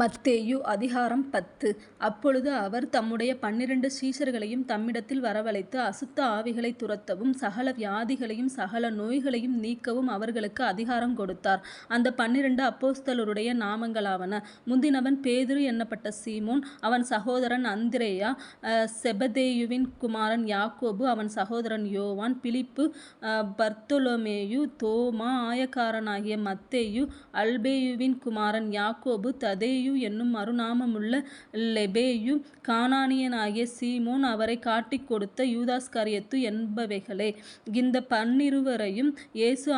மத்தேயு அதிகாரம் பத்து. அப்பொழுது அவர் தம்முடைய பன்னிரண்டு சீசர்களையும் தம்மிடத்தில் வரவழைத்து அசுத்த ஆவிகளை துரத்தவும் சகல வியாதிகளையும் சகல நோய்களையும் நீக்கவும் அவர்களுக்கு அதிகாரம் கொடுத்தார். அந்த பன்னிரண்டு அப்போஸ்தலருடைய நாமங்களாவன முந்தினவன் பேதுரு என்னப்பட்ட சீமோன் அவன் சகோதரன் அந்திரேயா செபதேயுவின் குமாரன் யாக்கோபு அவன் சகோதரன் யோவான் பிலிப்பு பர்த்தொலொமேயு தோமா ஆயக்காரனாகிய மத்தேயு அல்பேயுவின் குமாரன் யாக்கோபு ததேயு என்னும் மறுநாமமுள்ள லெபேயு கானானியனாகிய சீமோன் அவரைக் காட்டிக் கொடுத்த யூதாஸ்கரியோத்து என்பவைகளே. இந்தப் பன்னிருவரையும் இயேசு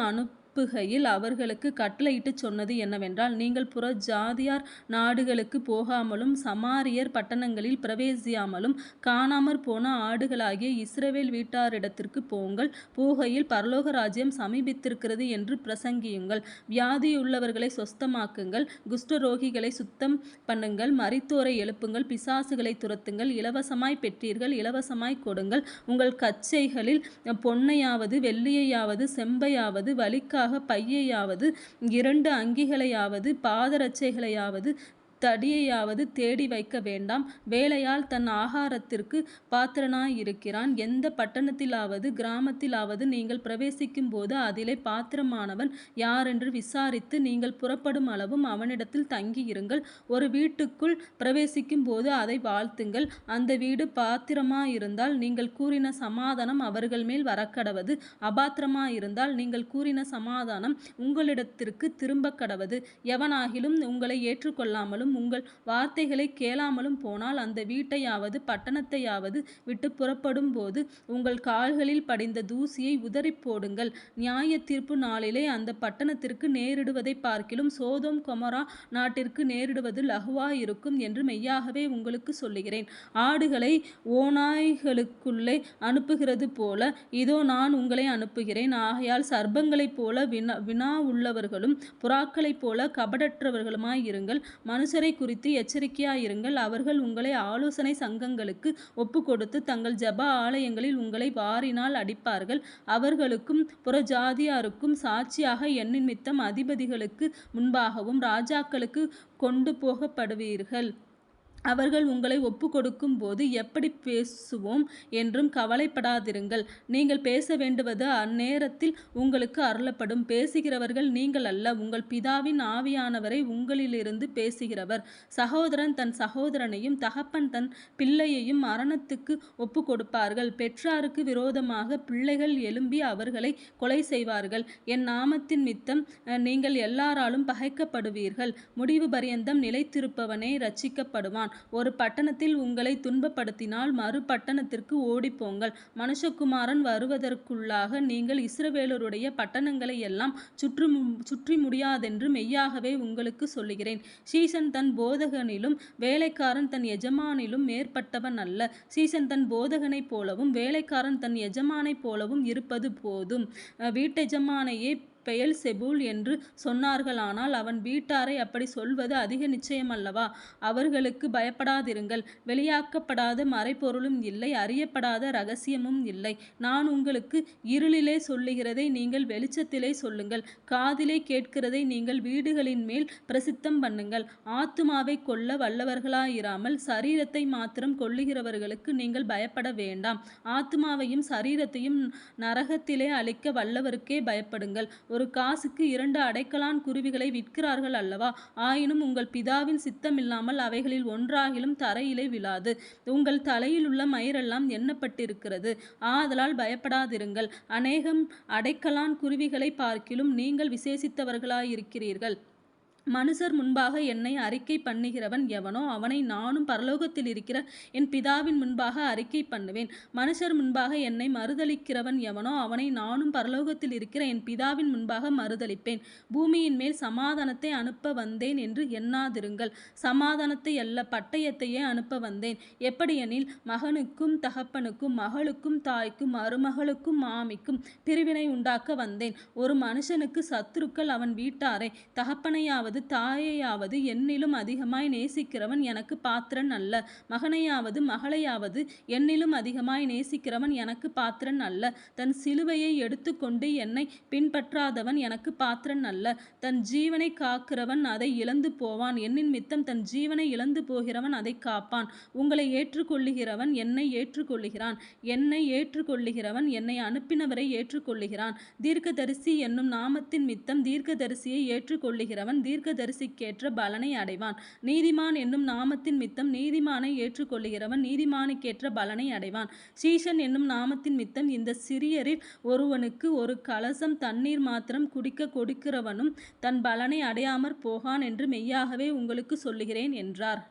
அனுப்புகையில் அவர்களுக்கு கட்டளையிட்டுச் சொன்னது என்னவென்றால் நீங்கள் புற ஜாதியார் நாடுகளுக்குப் போகாமலும் சமாரியர் பட்டணங்களில் பிரவேசியாமலும் காணாமற் போன ஆடுகளாகிய இஸ்ரவேல் வீட்டாரிடத்திற்கு போங்கள் போகையில் பரலோக ராஜ்யம் சமீபித்திருக்கிறது என்று பிரசங்கியுங்கள். வியாதியுள்ளவர்களை சொஸ்தமாக்குங்கள் குஷ்டரோகிகளை சுத்தம் பண்ணுங்கள் மரித்தோரை எழுப்புங்கள் பிசாசுகளை துரத்துங்கள் இலவசமாய் பெற்றீர்கள் இலவசமாய் கொடுங்கள். உங்கள் கச்சைகளில் பொன்னையாவது வெள்ளியையாவது செம்பையாவது வலிக்கா பையையாவது இரண்டு அங்கிகளையாவது பாதரட்சைகளையாவது தடியையாவது தேடி வைக்க வேண்டாம். வேலையால் தன் ஆகாரத்திற்கு பாத்திரனாயிருக்கிறான். எந்த பட்டணத்திலாவது கிராமத்திலாவது நீங்கள் பிரவேசிக்கும்போது அதிலே பாத்திரமானவன் யாரென்று விசாரித்து நீங்கள் புறப்படும் அளவும் அவனிடத்தில் தங்கியிருங்கள். ஒரு வீட்டுக்குள் பிரவேசிக்கும்போது அதை வாழ்த்துங்கள். அந்த வீடு பாத்திரமாயிருந்தால் நீங்கள் கூறின சமாதானம் அவர்கள் மேல் வரக்கடவது அபாத்திரமாயிருந்தால் நீங்கள் கூறின சமாதானம் உங்களிடத்திற்கு திரும்ப கடவது எவனாகிலும் உங்களை ஏற்றுக்கொள்ளாமலும் உங்கள் வார்த்தைகளை கேளாமலும் போனால் அந்த வீட்டையாவது பட்டணத்தையாவது புறப்படும் போது உங்கள் கால்களில் படிந்த தூசியை உதறிப்போடுங்கள். நியாயத்தீர்ப்பு நாளிலே அந்த பட்டணத்திற்கு நேரிடுவதை பார்க்கிலும் சோதோம் கொமரா நாட்டிற்கு நேரிடுவது லகுவாயிருக்கும் என்று மெய்யாகவே உங்களுக்கு சொல்லுகிறேன். ஆடுகளை ஓநாய்களுக்குள்ளே அனுப்புகிறது போல இதோ நான் உங்களை அனுப்புகிறேன். ஆகையால் சர்ப்பங்களைப் போல வினா வினா உள்ளவர்களும் புறாக்களைப் போல கபடற்றவர்களுமாய் இருங்கள் மனுஷ மனுஷரைக் குறித்து எச்சரிக்கையாயிருங்கள் அவர்கள் உங்களை ஆலோசனை சங்கங்களுக்கு ஒப்பு கொடுத்து தங்கள் ஜெப ஆலயங்களில் உங்களை வாரினால் அடிப்பார்கள். அவர்களுக்கும் புறஜாதியாருக்கும் சாட்சியாக எண்ணிமித்தம் அதிபதிகளுக்கு முன்பாகவும் ராஜாக்களுக்கு கொண்டு போகப்படுவீர்கள் அவர்கள் உங்களை ஒப்புக்கொடுக்கும்போது எப்படி பேசுவோம் என்றும் கவலைப்படாதிருங்கள். நீங்கள் பேச வேண்டுவது அந்நேரத்தில் உங்களுக்கு அருளப்படும். பேசுகிறவர்கள் நீங்கள் அல்ல உங்கள் பிதாவின் ஆவியானவரை உங்களிலிருந்து பேசுகிறவர். சகோதரன் தன் சகோதரனையும் தகப்பன் தன் பிள்ளையையும் மரணத்துக்கு ஒப்பு கொடுப்பார்கள் பெற்றாருக்கு விரோதமாக பிள்ளைகள் எழும்பி அவர்களை கொலை செய்வார்கள். என் நாமத்தின் மித்தம் நீங்கள் எல்லாராலும் பகைக்கப்படுவீர்கள். முடிவு பரியந்தம் நிலைத்திருப்பவனே ரட்சிக்கப்படுவான் ஒரு பட்டணத்தில் உங்களை துன்பப்படுத்தினால் மறு பட்டணத்திற்கு ஓடிப்போங்கள். மனுஷகுமாரன் வருவதற்குள்ளாக நீங்கள் இஸ்ரவேலருடைய பட்டணங்களையெல்லாம் சுற்றி முடியாதென்று மெய்யாகவே உங்களுக்கு சொல்லுகிறேன். சீசன் தன் போதகனிலும் வேலைக்காரன் தன் எஜமானிலும் மேற்பட்டவன் அல்ல. சீசன் தன் போதகனைப் போலவும் வேலைக்காரன் தன் எஜமானைப் போலவும் இருப்பது போதும். வீட்டெஜமானையே பெயல் செபூல் என்று சொன்னார்களானால் அவன் வீட்டாரை அப்படி சொல்வது அதிக நிச்சயமல்லவா? அவர்களுக்கு பயப்படாதிருங்கள். வெளியாக்கப்படாத மறைபொருளும் இல்லை அறியப்படாத ரகசியமும் இல்லை. நான் உங்களுக்கு இருளிலே சொல்லுகிறதை நீங்கள் வெளிச்சத்திலே சொல்லுங்கள். காதிலே கேட்கிறதை நீங்கள் வீடுகளின் மேல் பிரசித்தம் பண்ணுங்கள். ஆத்துமாவை கொல்ல வல்லவர்களாயிராமல் சரீரத்தை மாத்திரம் கொல்லுகிறவர்களுக்கு நீங்கள் பயப்பட வேண்டாம். ஆத்துமாவையும் சரீரத்தையும் நரகத்திலே அழிக்க வல்லவருக்கே பயப்படுங்கள். ஒரு காசுக்கு இரண்டு அடைக்கலான் குருவிகளை விற்கிறார்கள் அல்லவா? ஆயினும் உங்கள் பிதாவின் சித்தமில்லாமல் அவைகளில் ஒன்றாகிலும் தரையிலே விழாது. உங்கள் தலையிலுள்ள மயிரெல்லாம் எண்ணப்பட்டிருக்கிறது. ஆதலால் பயப்படாதிருங்கள். அநேகம் அடைக்கலான் குருவிகளைப் பார்க்கிலும் நீங்கள் விசேஷித்தவர்களாயிருக்கிறீர்கள். மனுஷர் முன்பாக என்னை அறிக்கை பண்ணுகிறவன் எவனோ அவனை நானும் பரலோகத்தில் இருக்கிற என் பிதாவின் முன்பாக அறிக்கை பண்ணுவேன். மனுஷர் முன்பாக என்னை மறுதளிக்கிறவன் எவனோ அவனை நானும் பரலோகத்தில் இருக்கிற என் பிதாவின் முன்பாக மறுதலிப்பேன். பூமியின்மேல் சமாதானத்தை அனுப்ப வந்தேன் என்று எண்ணாதிருங்கள். சமாதானத்தை அல்ல பட்டயத்தையே அனுப்ப வந்தேன். எப்படியெனில் மகனுக்கும் தகப்பனுக்கும் மகளுக்கும் தாய்க்கும் மருமகளுக்கும் மாமிக்கும் பிரிவினை உண்டாக்க வந்தேன். ஒரு மனுஷனுக்கு சத்துருக்கள் அவன் வீட்டாரை தகப்பனையாவது தந்தையாவது தாயையாவது என்னிலும் அதிகமாய் நேசிக்கிறவன் எனக்கு பாத்திரன் அல்ல. மகனையாவது மகளையாவது என்னிலும் அதிகமாய் நேசிக்கிறவன் எனக்கு பாத்திரன் அல்ல. தன் சிலுவையை எடுத்துக்கொண்டு என்னை பின்பற்றாதவன் எனக்கு பாத்திரன் அல்ல. தன் ஜீவனை காக்கிறவன் அதை இழந்து போவான். என்னின் மித்தம் தன் ஜீவனை இழந்து போகிறவன் அதை காப்பான். உங்களை ஏற்றுக்கொள்ளுகிறவன் என்னை ஏற்றுக்கொள்ளுகிறான். என்னை ஏற்றுக்கொள்ளுகிறவன் என்னை அனுப்பினவரை ஏற்றுக்கொள்ளுகிறான். தீர்க்கதரிசி என்னும் நாமத்தின் மித்தம் தீர்க்கதரிசியை ஏற்றுக்கொள்ளுகிறவன் தீர்க்கதரிசிக்கேற்ற பலனை அடைவான். நீதிமான் என்னும் நாமத்தின் மித்தம் நீதிமானை ஏற்றுக்கொள்ளுகிறவன் நீதிமானுக்கேற்ற பலனை அடைவான். சீஷன் என்னும் நாமத்தின் மித்தம் இந்த சிறியரில் ஒருவனுக்கு ஒரு கலசம் தண்ணீர் மாத்திரம் குடிக்க கொடுக்கிறவனும் தன் பலனை அடையாமற் போகான் என்று மெய்யாகவே உங்களுக்கு சொல்லுகிறேன் என்றார்.